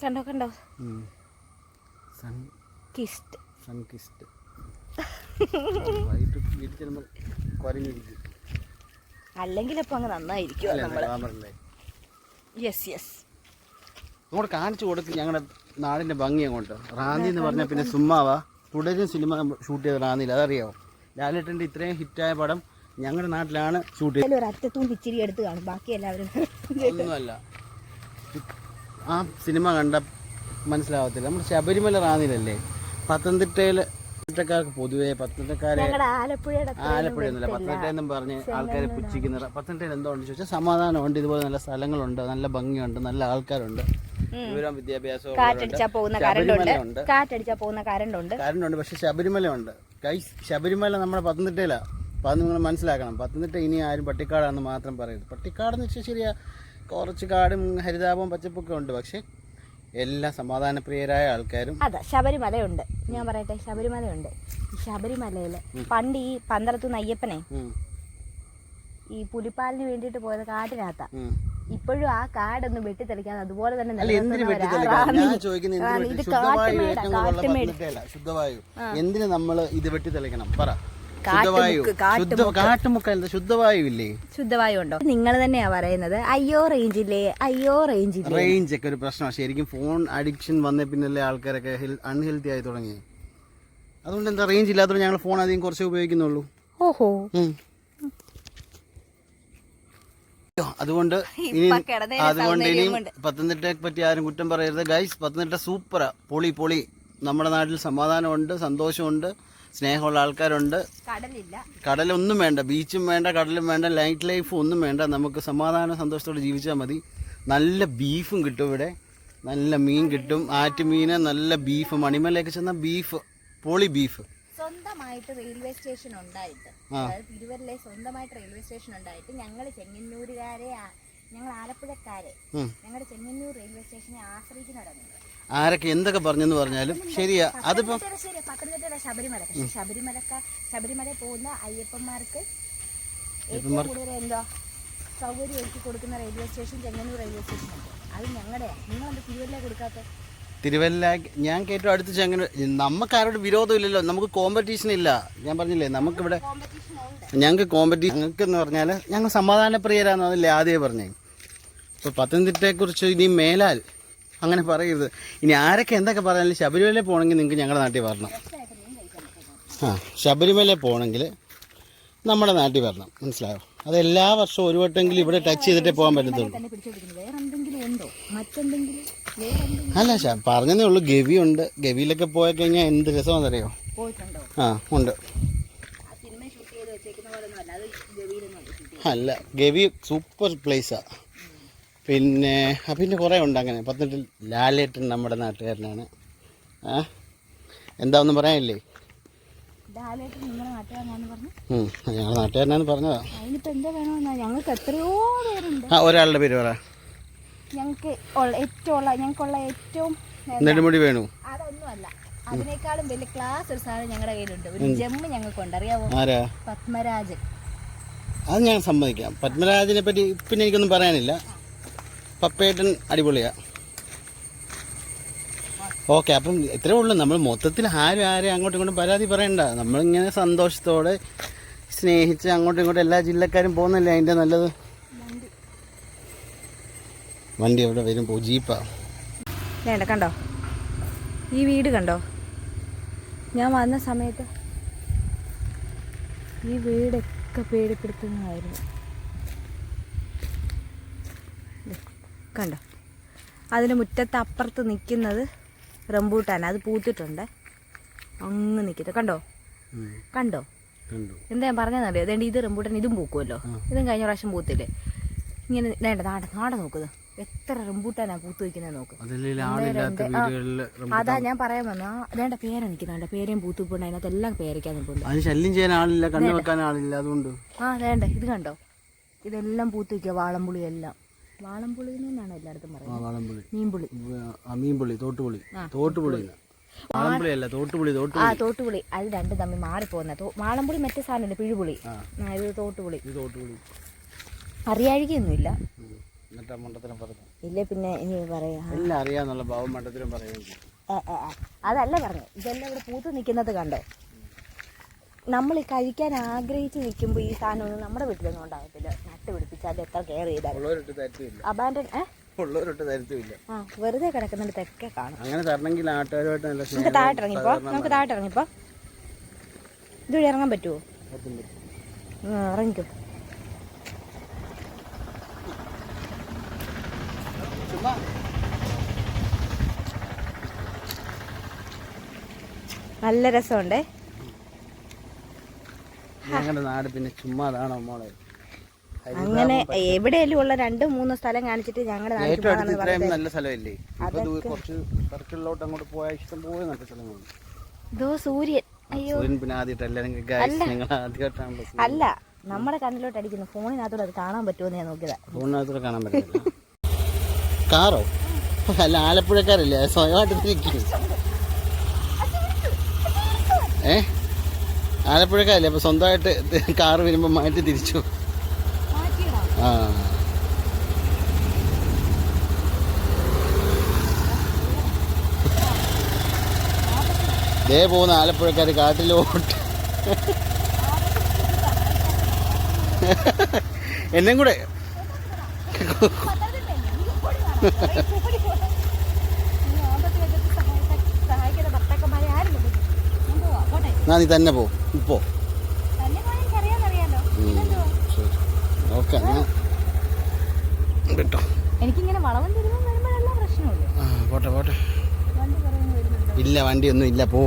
കണ്ടോ കണ്ടോ? Sun kissed sun kissed വൈകിട്ട് വീട്ടിൽ ചെല്ലുമ്പോൾ കുരങ്ങിരിക്കും അല്ലെങ്കിൽ ഇപ്പൊ അങ്ങ് നന്നായിരിക്കും നമ്മൾ നമ്മൾ. യെസ് യെസ് അങ്ങോട്ട് കാണിച്ചു കൊടുക്കും ഞങ്ങളുടെ നാടിന്റെ ഭംഗി അങ്ങോട്ട്. റാന്നി എന്ന് പറഞ്ഞാൽ പിന്നെ സുമ്മാവാ തുടരും സിനിമ ഷൂട്ട് ചെയ്ത റാന്നിയിൽ അതറിയാമോ ലാലേട്ടന്റെ ഇത്രയും ഹിറ്റായ പടം ഞങ്ങളുടെ നാട്ടിലാണ് ഷൂട്ട് ചെയ്തത് ഒരു അറ്റത്തും പിച്ചിരി എടുത്ത് കാണും. ബാക്കി എല്ലാവരും ഒന്നുമല്ല. ആ സിനിമ കണ്ട മനസ്സിലാവത്തില്ല. നമ്മൾ ശബരിമല റാന്നിലല്ലേ? പത്തനംതിട്ടയിൽ പത്തനംതിട്ടക്കാർക്ക് പൊതുവേ പത്തനംതിട്ടക്കാരെ ആലപ്പുഴ എന്നല്ല പത്തനംതിട്ട എന്നും പറഞ്ഞ് ആൾക്കാരെ പുച്ഛിക്കുന്ന പത്തനംതിട്ടയിൽ എന്തോ ഉണ്ട് ചോദിച്ചാൽ സമാധാനമുണ്ട് ഇതുപോലെ നല്ല സ്ഥലങ്ങളുണ്ട് നല്ല ഭംഗിയുണ്ട് നല്ല ആൾക്കാരുണ്ട് വിവരം വിദ്യാഭ്യാസവും പക്ഷെ ശബരിമല ഉണ്ട് ശബരിമല നമ്മുടെ പത്തനംതിട്ടയിലാണ് അപ്പം അത് നിങ്ങൾ മനസ്സിലാക്കണം. പത്തനംതിട്ട ഇനി ആരും പട്ടിക്കാടാണെന്ന് മാത്രം പറയരുത്. പട്ടിക്കാടെന്ന് വെച്ചാൽ ശരിയാ കുറച്ച് കാടും ഹരിതാപവും പച്ചപ്പൊക്കെ ഉണ്ട്. പക്ഷേ എല്ലാ സമാധാനപ്രിയരായ ആൾക്കാരും അതെ ശബരിമലയുണ്ട്. ഞാൻ പറയട്ടെ ശബരിമലയുണ്ട്. ഈ ശബരിമലയിൽ പണ്ട് ഈ പന്തളത്ത് അയ്യപ്പനെ ഈ പുലിപ്പാലിന് വേണ്ടിട്ട് പോയത് കാട്ടിനകത്താ. ഇപ്പോഴും ആ കാടൊന്നും വെട്ടിത്തെളിക്കാതെ അതുപോലെ തന്നെ ഇത് കാട്ടുമേടാ കാട്ടുമേട്. ശുദ്ധവായു. എന്തിനു നമ്മൾ ഇത് വെട്ടിത്തെളിക്കണം? പറ. ശുദ്ധവായു. കാട്ടുമുക്ക്. ശുദ്ധവായു ഇല്ലേ ശുദ്ധവായു ഉണ്ടോ നിങ്ങൾ തന്നെയാ പറയുന്നത്. അയ്യോ റേഞ്ചില്ലേ? അയ്യോ റേഞ്ചില്ലേ? റേഞ്ച് ഒക്കെ ഒരു പ്രശ്നമാണ് ശരിക്കും ഫോൺ അഡിക്ഷൻ വന്ന പിന്നല്ലേ ആൾക്കാരൊക്കെ അൺഹെൽത്തി ആയി തുടങ്ങി. അതുകൊണ്ട് എന്താ റേഞ്ച് ഇല്ലാത്തതുകൊണ്ട് ഞങ്ങൾ ഫോൺ അധികം കുറച്ചേ ഉപയോഗിക്കുന്നുള്ളൂ. ഓഹോ. ഉം. അതുകൊണ്ട് ഇനി കിടന്നതിന് അതുകൊണ്ട് ഇനി. പത്തനംതിട്ടയെ പറ്റി ആരും കുറ്റം പറയരുത്. ഗൈസ് പത്തനംതിട്ട സൂപ്പറാ. പൊളി പൊളി. നമ്മുടെ നാട്ടിൽ സമാധാനമുണ്ട് സന്തോഷമുണ്ട്. സ്നേഹമുള്ള ആൾക്കാരുണ്ട്. കടലില്ല. കടലൊന്നും വേണ്ട ബീച്ചും വേണ്ട കടലും വേണ്ട നൈറ്റ് ലൈഫും ഒന്നും വേണ്ട. നമുക്ക് സമാധാന സന്തോഷത്തോടെ ജീവിച്ചാൽ മതി. നല്ല ബീഫും കിട്ടും ഇവിടെ. നല്ല മീൻ കിട്ടും. ആറ്റുമീൻ നല്ല ബീഫ് മണിമലയൊക്കെ ചെന്ന ബീഫ് പോളി ബീഫ്. സ്വന്തമായിട്ട് റെയിൽവേ സ്റ്റേഷൻ ഉണ്ടായിട്ട്. അതായത് സ്വന്തമായിട്ട് റെയിൽവേ സ്റ്റേഷൻ ഉണ്ടായിട്ട് ഞങ്ങൾ ചെങ്ങന്നൂരുകാരെ ഞങ്ങൾ ആലപ്പുഴക്കാരെ ഞങ്ങൾ ഞങ്ങളുടെ ചെങ്ങന്നൂർ റെയിൽവേ സ്റ്റേഷനെ ആശ്രയിക്കുന്നവരാണ് ഞങ്ങൾ. ആരൊക്കെ എന്തൊക്കെ പറഞ്ഞെന്ന് പറഞ്ഞാലും ശരിയാ അതിപ്പോ ശരി പത്തനംതിട്ട ശബരിമല പക്ഷെ ശബരിമലക്ക ശബരിമല പോകുന്ന അയ്യപ്പന്മാർക്ക് ഏറ്റവും കൂടുതൽ എന്താ സൗകര്യം ഒരുക്കി കൊടുക്കുന്ന railway station Chengannur railway station അത് ഞങ്ങളുടെ നിങ്ങളെന്താ തിരുവല്ല കൊടുക്കാത്ത തിരുവല്ല ഞാൻ കേട്ടോ അടുത്ത് ചെങ്ങനെ നമുക്ക് ആരോട് വിരോധമില്ലല്ലോ. നമുക്ക് കോമ്പറ്റീഷൻ ഇല്ല. ഞാൻ പറഞ്ഞില്ലേ നമുക്കിവിടെ ഇവിടെ ഉണ്ട്. ഞങ്ങൾക്ക് കോമ്പറ്റീഷൻ ഞങ്ങൾക്ക് എന്ന് പറഞ്ഞാൽ ഞങ്ങൾ സമാധാനപ്രിയരാണെന്നല്ലേ ആദ്യമേ പറഞ്ഞേ. അപ്പോൾ പത്തനംതിട്ടയെക്കുറിച്ച് ഇനി മേലാൽ അങ്ങനെ പറയരുത്. ഇനി ആരൊക്കെ എന്തൊക്കെ പറഞ്ഞാലും ശബരിമല പോകണമെങ്കിൽ നിങ്ങൾക്ക് ഞങ്ങളുടെ നാട്ടിൽ വരണം. ആ ശബരിമല പോകണമെങ്കിൽ നമ്മുടെ നാട്ടിൽ വരണം. മനസ്സിലായോ? അത് എല്ലാ വർഷവും ഒരു വട്ടമെങ്കിലും ഇവിടെ ടച്ച് ചെയ്തിട്ടേ പോകാൻ പറ്റത്തുള്ളൂ. അല്ല പറഞ്ഞതേ ഉള്ളൂ. ഉണ്ട് ഗവിയിലൊക്കെ പോയി കഴിഞ്ഞാൽ എന്ത് രസമാണെന്നറിയോ? ആ ഉണ്ട്. അല്ല ഗവി സൂപ്പർ പ്ലേസാണ് പിന്നെ പിന്നെ കുറേ ഉണ്ട് അങ്ങനെ. പത്തനംതിട്ട ലാലേട്ടൻ നമ്മുടെ നാട്ടുകാരനാണ്. ആ എന്താ ഒന്നും പറയാനില്ലേ? ലാലേട്ടൻ നാട്ടുകാരനാണ് പറഞ്ഞതാ. ഞങ്ങൾക്ക് എത്രയോ പേരുണ്ട്. ആ ഒരാളുടെ പേര് പറ. ഞങ്ങൾക്ക് ഏറ്റവും ഞങ്ങൾക്കുള്ള ഏറ്റവും നെടുമുടി വേണു. അതൊന്നുമല്ല. അതിനേക്കാളും വലിയ ക്ലാസ് ഒരു സാധനം ഞങ്ങളുടെ കയ്യിലുണ്ട്. ഒരു ജമ്മ് ഞങ്ങൾക്കുണ്ട് അറിയാവോ? ആരാ? പത്മരാജൻ. അത് ഞാൻ സമ്മതിക്കാം. പത്മരാജനെ പറ്റി പിന്നെ എനിക്കൊന്നും പറയാനില്ല. പപ്പേട്ടൻ അടിപൊളിയാ. ഓക്കെ അപ്പം ഇത്രേ ഉള്ളൂ. നമ്മൾ മൊത്തത്തിൽ ആരും ആരെയും അങ്ങോട്ടും ഇങ്ങോട്ടും പരാതി പറയണ്ട. നമ്മളിങ്ങനെ സന്തോഷത്തോടെ സ്നേഹിച്ച് അങ്ങോട്ടും ഇങ്ങോട്ടും എല്ലാ ജില്ലക്കാരും പോകുന്നല്ലേ അതിന്റെ നല്ലത്? വണ്ടി എവിടെ വരും. പോ കണ്ടോ? ഈ വീട് കണ്ടോ? ഞാൻ വന്ന സമയത്ത് ഈ വീടൊക്കെ പേടിപ്പെടുത്തുന്നതായിരുന്നു. കണ്ടോ? അതിന് മുറ്റത്ത് അപ്പുറത്ത് നിൽക്കുന്നത് റംബൂട്ടാൻ. അത് പൂത്തിട്ടുണ്ട്. അങ്ങ് നിൽക്കുന്നത് കണ്ടോ? കണ്ടോ? എന്താ ഞാൻ പറഞ്ഞതെന്നറിയോ അതേണ്ട ഇത് റംബൂട്ടാൻ ഇതും പൂക്കുമല്ലോ? ഇതും കഴിഞ്ഞ പ്രാവശ്യം പൂത്തില്ലേ? ഇങ്ങനെ വേണ്ട നാട നാട നോക്കുന്നത് എത്ര റംബൂട്ടാനാ പൂത്ത് വയ്ക്കുന്നത് നോക്ക്. അതാ ഞാൻ പറയാൻ വന്നു അതേണ്ട പേര നിൽക്കുന്നുണ്ട് പേരയും പൂത്തുപ്പുണ്ട് അതിനകത്ത് എല്ലാം പേരയ്ക്കാൻ നിൽപ്പുണ്ട്. അതിന് ശല്യം ചെയ്യാൻ ആളില്ല കണ്ണു വെക്കാൻ ആളില്ല അതുകൊണ്ട്. ആ വേണ്ട ഇത് കണ്ടോ? ഇതെല്ലാം പൂത്ത് വയ്ക്കുക വാളമ്പുളി എല്ലാം. വാളംപുളി എന്നാണ് എല്ലായിടത്തും പറയുന്നത്. വളംപുളി. മീൻപുളി. മീൻപുളി തോട്ടുപുളി. തോട്ടുപുളി തോട്ടുപുളി തോട്ടു ആ തോട്ടുപുളി. അത് രണ്ടും തമ്മിൽ മാറിപ്പോകുന്ന. വാളംപുളി മറ്റേ സാധനം പിഴുപുളി? ഇത് തോട്ടുപുളി. തോട്ടുപുളി. അറിയാഴികയൊന്നുമില്ല. ഇല്ല പിന്നെ ഇനി പറയാ. എല്ലാം അറിയാന്നുള്ള അതല്ല പറഞ്ഞു. ഇതെല്ലാം ഇവിടെ പൂത്ത് നിൽക്കുന്നത് കണ്ടോ? നമ്മൾ കഴിക്കാൻ ആഗ്രഹിച്ച് നിൽക്കുമ്പോൾ ഈ സാധനമൊന്നും നമ്മുടെ വീട്ടിലൊന്നും ഉണ്ടാകത്തില്ല. നട്ട് പിടിപ്പിച്ചാൽ എത്ര കെയർ ചെയ്താലും. വെറുതെ തരത്തുമില്ല അബാൻഡൻ കാണാം ഉള്ളവരൊട്ട് തരത്തുമില്ല ആ വെറുതെ കിടക്കുന്നിടത്തൊക്കെ കാണും. അങ്ങനെ തരണമെങ്കിൽ നാട്ടുകാരുമായിട്ട് നല്ല നമുക്ക് താഴോട്ട് ഇറങ്ങിപ്പോ നമുക്ക് ഇറങ്ങിപ്പോ ഇതുവഴി ഇറങ്ങാൻ പറ്റുമോ പറ്റും പറ്റും. ഇറങ്ങിക്കോ. നല്ല രസമുണ്ടേ. ഞങ്ങളുടെ നാട് പിന്നെ ചുമ്മാതാണോ മോളെ? അങ്ങനെ എവിടെയെങ്കിലും ഉള്ള രണ്ട് മൂന്ന് സ്ഥലം കാണിച്ചിട്ട് ഞങ്ങളുടെ നല്ല സ്ഥലമല്ലേ? കുറച്ച് സർക്കിളിലോട്ട് അങ്ങോട്ട് പോയാൽ ഇഷ്ടം പോലെ നല്ല സ്ഥലങ്ങളുണ്ട് ഇതോ സൂര്യൻ. അയ്യോ. അല്ല. നമ്മുടെ കണ്ണിലോട്ട് അടിക്കുന്നു. ഫോണിനകത്തോടെ അത് കാണാൻ പറ്റുമോ ഞാൻ നോക്കിയതാ. ഫോണിനകത്തൂടെ കാണാൻ പറ്റില്ല കാറോ? അല്ല ആലപ്പുഴക്കാരല്ലേ? സ്വയമായിട്ട് തിരിക്കും. ഏ? ആലപ്പുഴക്കാരല്ലേ? അപ്പൊ സ്വന്തമായിട്ട് കാറ് വരുമ്പോ മാറ്റി തിരിച്ചു. ആ. ദേ പോകുന്ന ആലപ്പുഴക്കാർ കാട്ടിലോട്ട് എന്നെ കൂടെ. നീ തന്നെ പോ. ഇപ്പോ തന്നെ പോയാൽ എനിക്കറിയാന്നറിയാലോ. പിന്നെന്തുവാ? കേട്ടോ എനിക്കിങ്ങനെ വളവും തിരിവും വരുമ്പോഴെല്ലാം പ്രശ്നമുള്ളൂ ആ പോട്ടെ പോട്ടെ. ഇല്ല വണ്ടിയൊന്നും ഇല്ല പോ.